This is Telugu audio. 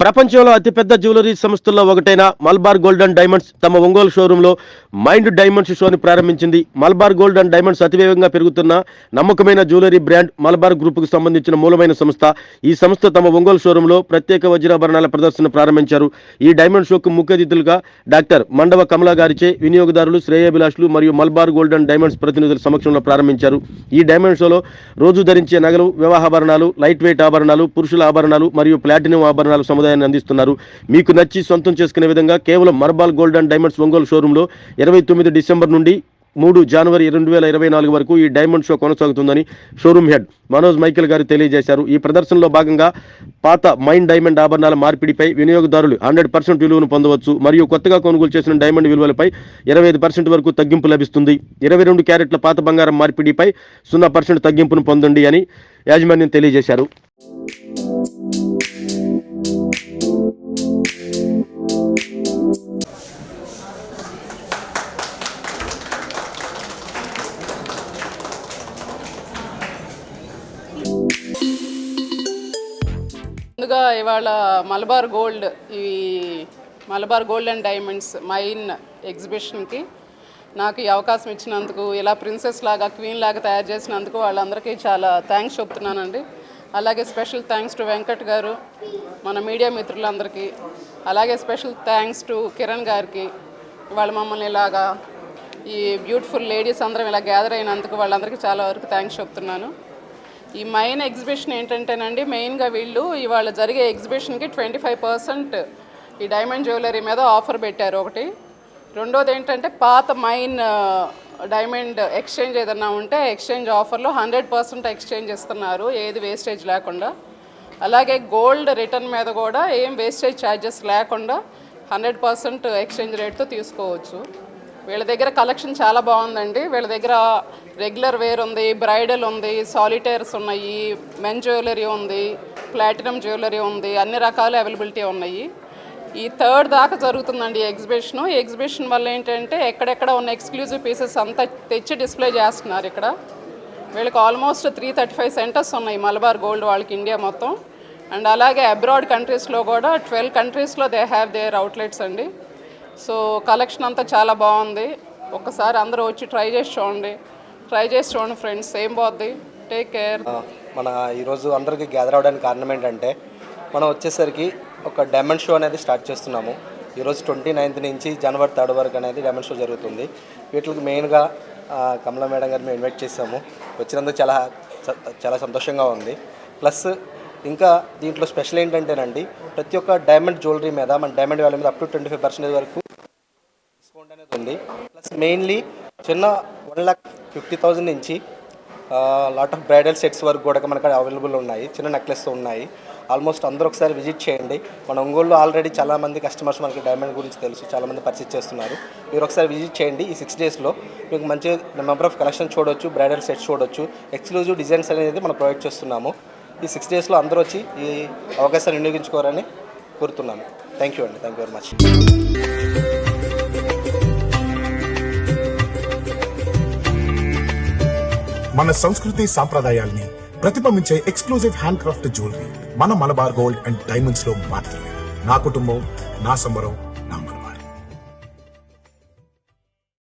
ప్రపంచంలో అతిపెద్ద జ్యువెలరీ సంస్థల్లో ఒకటైన మల్బార్ గోల్డ్ అండ్ డైమండ్స్ తమ ఒంగోలు షోరూంలో మైండ్ డైమండ్స్ షోని ప్రారంభించింది. మల్బార్ గోల్డ్ అండ్ డైమండ్స్ అతివేగంగా పెరుగుతున్న నమ్మకమైన జ్యువెలరీ బ్రాండ్ మల్బార్ గ్రూప్కు సంబంధించిన మూలమైన సంస్థ. ఈ సంస్థ తమ ఒంగోలు షోరూంలో ప్రత్యేక వజ్రాభరణాల ప్రదర్శన ప్రారంభించారు. ఈ డైమండ్ షోకు ముఖ్య అతిథులుగా డాక్టర్ మండవ కమలా గారిచే వినియోగదారులు శ్రేయాభిలాషులు మరియు మల్బార్ గోల్డ్ అండ్ డైమండ్స్ ప్రతినిధుల సమక్షంలో ప్రారంభించారు. ఈ డైమండ్ షోలో రోజు ధరించే నగలు వివాహాభరణాలు లైట్ వెయిట్ ఆభరణాలు పురుషుల ఆభరణాలు మరియు ప్లాటినం ఆభరణాలు సముదాయాన్ని అందిస్తున్నారు. మీకు నచ్చి సొంతం చేసుకునే విధంగా కేవలం marble gold and diamonds Ongole షోరూంలో ఇరవై తొమ్మిది డిసెంబర్ నుండి మూడు జనవరి రెండు వేల ఇరవై నాలుగు వరకు ఈ డైమండ్ షో కొనసాగుతుందని షోరూమ్ హెడ్ మనోజ్ మైకేల్ గారు తెలియజేశారు. ఈ ప్రదర్శనలో భాగంగా పాత మైండ్ డైమండ్ ఆభరణాల మార్పిడిపై వినియోగదారులు హండ్రెడ్ పర్సెంట్ విలువను పొందవచ్చు. మరియు కొత్తగా కొనుగోలు చేసిన డైమండ్ విలువలపై ఇరవై ఐదు పర్సెంట్ వరకు తగ్గింపు లభిస్తుంది. ఇరవై రెండు క్యారెట్ల పాత బంగారం మార్పిడిపై సున్నా పర్సెంట్ తగ్గింపును పొందండి అని యాజమాన్యం తెలియజేశారు. ముందుగా ఇవాళ మలబార్ గోల్డ్ ఈ Malabar gold and diamonds main ఎగ్జిబిషన్కి నాకు ఈ అవకాశం ఇచ్చినందుకు ఇలా ప్రిన్సెస్ లాగా క్వీన్ లాగా తయారు చేసినందుకు వాళ్ళందరికీ చాలా థ్యాంక్స్ చెప్తున్నానండి. అలాగే స్పెషల్ థ్యాంక్స్ టు వెంకట్ గారు మన మీడియా మిత్రులందరికీ. అలాగే స్పెషల్ థ్యాంక్స్ టు కిరణ్ గారికి వాళ్ళు మమ్మల్ని ఇలాగా ఈ బ్యూటిఫుల్ లేడీస్ అందరం ఇలా గ్యాదర్ అయినందుకు వాళ్ళందరికీ చాలా వరకు థ్యాంక్స్ చెప్తున్నాను. ఈ మైన్ ఎగ్జిబిషన్ ఏంటంటేనండి మెయిన్గా వీళ్ళు ఇవాళ జరిగే ఎగ్జిబిషన్కి ట్వంటీ ఫైవ్ పర్సెంట్ ఈ డైమండ్ జ్యువెలరీ మీద ఆఫర్ పెట్టారు ఒకటి. రెండోది ఏంటంటే పాత మైన్ డైమండ్ ఎక్స్చేంజ్ ఏదన్నా ఉంటే ఎక్స్చేంజ్ ఆఫర్లో హండ్రెడ్ పర్సెంట్ ఎక్స్చేంజ్ ఇస్తున్నారు ఏది వేస్టేజ్ లేకుండా. అలాగే గోల్డ్ రిటర్న్ మీద కూడా ఏం వేస్టేజ్ ఛార్జెస్ లేకుండా హండ్రెడ్ పర్సెంట్ ఎక్స్చేంజ్ రేట్తో తీసుకోవచ్చు. వీళ్ళ దగ్గర కలెక్షన్ చాలా బాగుందండి. వీళ్ళ దగ్గర రెగ్యులర్ వేర్ ఉంది బ్రైడల్ ఉంది సాలిటైర్స్ ఉన్నాయి మెన్ జ్యువెలరీ ఉంది ప్లాటినం జ్యువెలరీ ఉంది అన్ని రకాల అవైలబిలిటీ ఉన్నాయి. ఈ థర్డ్ దాకా జరుగుతుందండి ఈ ఎగ్జిబిషన్. ఈ ఎగ్జిబిషన్ వల్ల ఏంటంటే ఎక్కడెక్కడ ఉన్న ఎక్స్క్లూజివ్ పీసెస్ అంతా తెచ్చి డిస్ప్లే చేస్తున్నారు ఇక్కడ. వీళ్ళకి almost three thirty five centres ఉన్నాయి మలబార్ గోల్డ్ వాళ్ళకి ఇండియా మొత్తం. అండ్ అలాగే అబ్రాడ్ కంట్రీస్లో కూడా ట్వెల్వ్ కంట్రీస్లో దే హ్యావ్ దేర్ అవుట్లెట్స్ అండి. సో కలెక్షన్ అంతా చాలా బాగుంది. ఒక్కసారి అందరూ వచ్చి ట్రై చేసి చూడండి. ట్రై చేసి చూడండి ఫ్రెండ్స్ ఏం బాగుంది టేక్ కేర్. మన ఈరోజు అందరికీ గ్యాదర్ అవడానికి కారణం ఏంటంటే మనం వచ్చేసరికి ఒక డైమండ్ షో అనేది స్టార్ట్ చేస్తున్నాము. ఈరోజు ట్వంటీ నైన్త్ నుంచి జనవరి థర్డ్ వరకు అనేది డైమండ్ షో జరుగుతుంది. వీటికి మెయిన్గా ఆ, కమలా మేడం గారిని మేము ఇన్వైట్ చేసాము వచ్చినందుకు చాలా చాలా సంతోషంగా ఉంది. ప్లస్ ఇంకా దీంట్లో స్పెషల్ ఏంటంటేనండి ప్రతి ఒక్క డైమండ్ జ్యువెలరీ మీద మన డైమండ్ వాల్యూ మీద up to twenty five percentage వరకు డిస్కౌంట్ అనేది ఉంది. ప్లస్ మెయిన్లీ చిన్న వన్ ల్యాక్ ఫిఫ్టీ థౌజండ్ నుంచి లాట్ ఆఫ్ బ్రైడల్ సెట్స్ వరకు కూడా మనకు అవైలబుల్ ఉన్నాయి. చిన్న నెక్లెస్ ఉన్నాయి. ఆల్మోస్ట్ అందరూ ఒకసారి విజిట్ చేయండి. మన ఒంగోలు ఆల్రెడీ చాలామంది కస్టమర్స్ మనకి డైమండ్ గురించి తెలుసు. చాలామంది పర్చేస్ చేస్తున్నారు. మీరు ఒకసారి విజిట్ చేయండి ఈ సిక్స్ డేస్లో మీకు మంచి నెంబర్ ఆఫ్ కలెక్షన్ చూడొచ్చు బ్రైడల్ సెట్స్ చూడొచ్చు. ఎక్స్క్లూజివ్ డిజైన్స్ అనేది మనం ప్రొవైడ్ చేస్తున్నాము. ఈ సిక్స్ డేస్లో అందరూ వచ్చి ఈ అవకాశాన్ని వినియోగించుకోవాలని కోరుతున్నాను. థ్యాంక్ యూ అండి. థ్యాంక్ యూ వెరీ మచ్ మన సంస్కృతి సాంప్రదాయాల్ని ప్రతిబింబించే ఎక్స్క్లూజివ్ హ్యాండ్ క్రాఫ్ట్ జ్యువెలరీ మన మలబార్ గోల్డ్ అండ్ డైమండ్స్లో మాత్రమే. నా కుటుంబం నా సంబరం